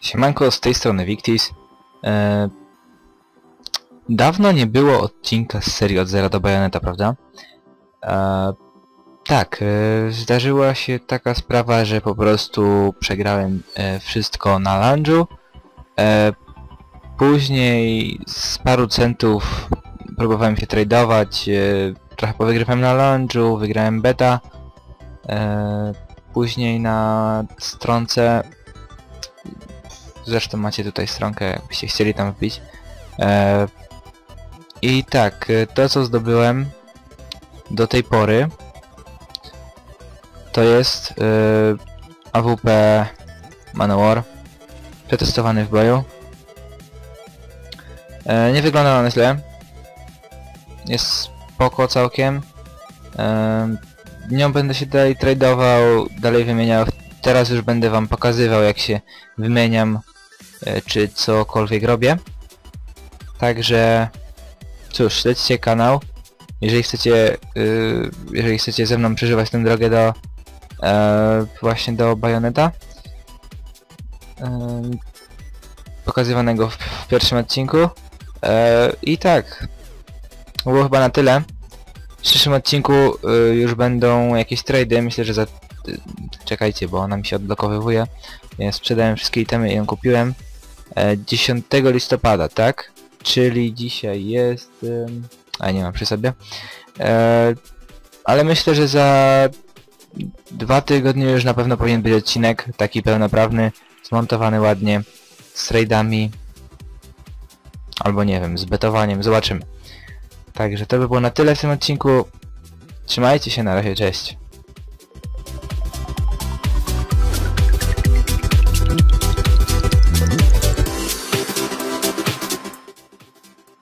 Siemanko, z tej strony Victis. E, dawno nie było odcinka z serii od zera do bajoneta, prawda? E, tak, e, zdarzyła się taka sprawa, że po prostu przegrałem e, wszystko na lunchu. E, później z paru centów próbowałem się tradeować, e, trochę powygrywałem na lunchu, wygrałem beta. E, później na stronce Zresztą macie tutaj stronkę, jakbyście chcieli tam wbić. E, I tak, e, to co zdobyłem do tej pory to jest e, AWP Manowar przetestowany w boju. Nie wygląda on źle. Jest spoko całkiem. Nią będę się dalej tradeował, dalej wymieniał. Teraz już będę wam pokazywał jak się wymieniam czy cokolwiek robię. Także cóż, śledźcie kanał. Jeżeli chcecie, y, jeżeli chcecie ze mną przeżywać tę drogę do e, właśnie do Bajoneta e, pokazywanego w, w pierwszym odcinku. E, I tak, było chyba na tyle. W przyszłym odcinku y, już będą jakieś trady, myślę, że za... y, Czekajcie, bo ona mi się odblokowywuje. Ja sprzedałem wszystkie itemy i ją kupiłem. E, 10 listopada, tak? Czyli dzisiaj jest... A nie mam przy sobie. E, ale myślę, że za dwa tygodnie już na pewno powinien być odcinek taki pełnoprawny, zmontowany ładnie, z raidami. Albo nie wiem, z betowaniem, zobaczymy. Także to by było na tyle w tym odcinku. Trzymajcie się, na razie, cześć.